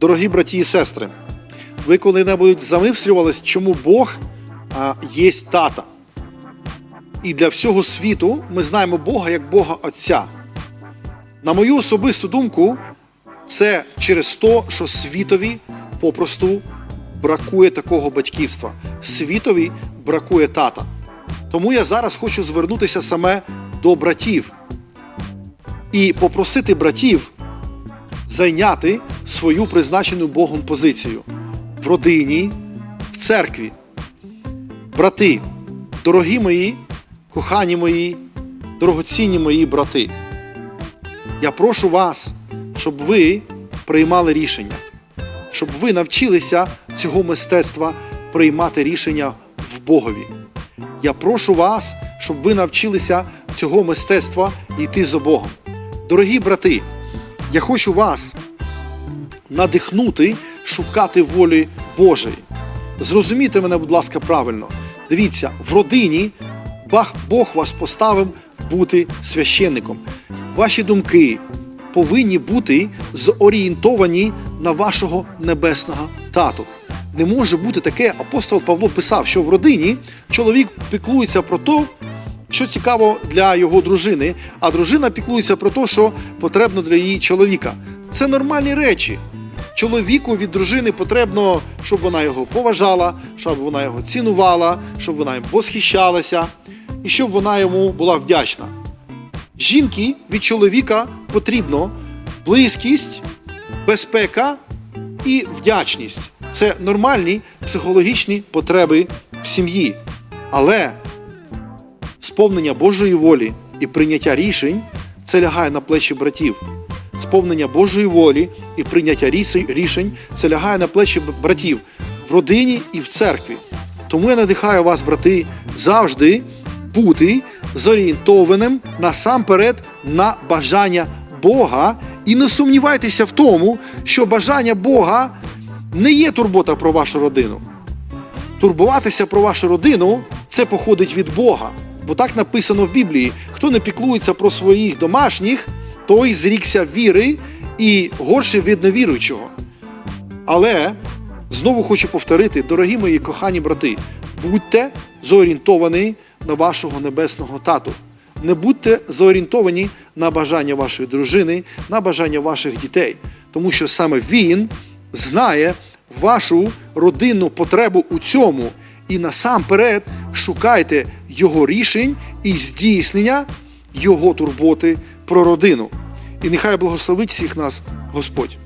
Дорогі браті і сестри, ви коли-небудь замислювались, чому Бог а, є тата? І для всього світу ми знаємо Бога як Бога Отця. На мою особисту думку, це через те, що світові попросту бракує такого батьківства. Світові бракує тата. Тому я зараз хочу звернутися саме до братів і попросити братів зайняти свою призначену Богом позицію в родині, в церкві. Брати, дорогі мої, кохані мої, дорогоцінні мої брати, я прошу вас, щоб ви приймали рішення, щоб ви навчилися цього мистецтва приймати рішення в Богові. Я прошу вас, щоб ви навчилися цього мистецтва йти за Богом. Дорогі брати, я хочу вас надихнути шукати волі Божої. Зрозумійте мене, будь ласка, правильно. Дивіться, в родині Бог вас поставив бути священником. Ваші думки повинні бути зорієнтовані на вашого небесного тату. Не може бути таке, апостол Павло писав, що в родині чоловік піклується про те, що цікаво для його дружини, а дружина піклується про те, що потрібно для її чоловіка. Це нормальні речі. Чоловіку від дружини потрібно, щоб вона його поважала, щоб вона його цінувала, щоб вона їм восхищалася і щоб вона йому була вдячна. Жінки від чоловіка потрібно близькість, безпека і вдячність. Це нормальні психологічні потреби в сім'ї. Але сповнення Божої волі і прийняття рішень це лягає на плечі братів. Сповнення Божої волі і прийняття рішень це лягає на плечі братів в родині і в церкві. Тому я надихаю вас, брати, завжди бути зорієнтованим насамперед на бажання Бога і не сумнівайтеся в тому, що бажання Бога не є турбота про вашу родину. Турбуватися про вашу родину це походить від Бога. Бо так написано в Біблії: хто не піклується про своїх домашніх, той зрікся віри і горше від невіруючого. Але знову хочу повторити, дорогі мої кохані брати, будьте зорієнтовані на вашого небесного тату. Не будьте зорієнтовані на бажання вашої дружини, на бажання ваших дітей, тому що саме він знає вашу родинну потребу у цьому. І насамперед шукайте його рішень і здійснення його турботи про родину. І нехай благословить всіх нас Господь.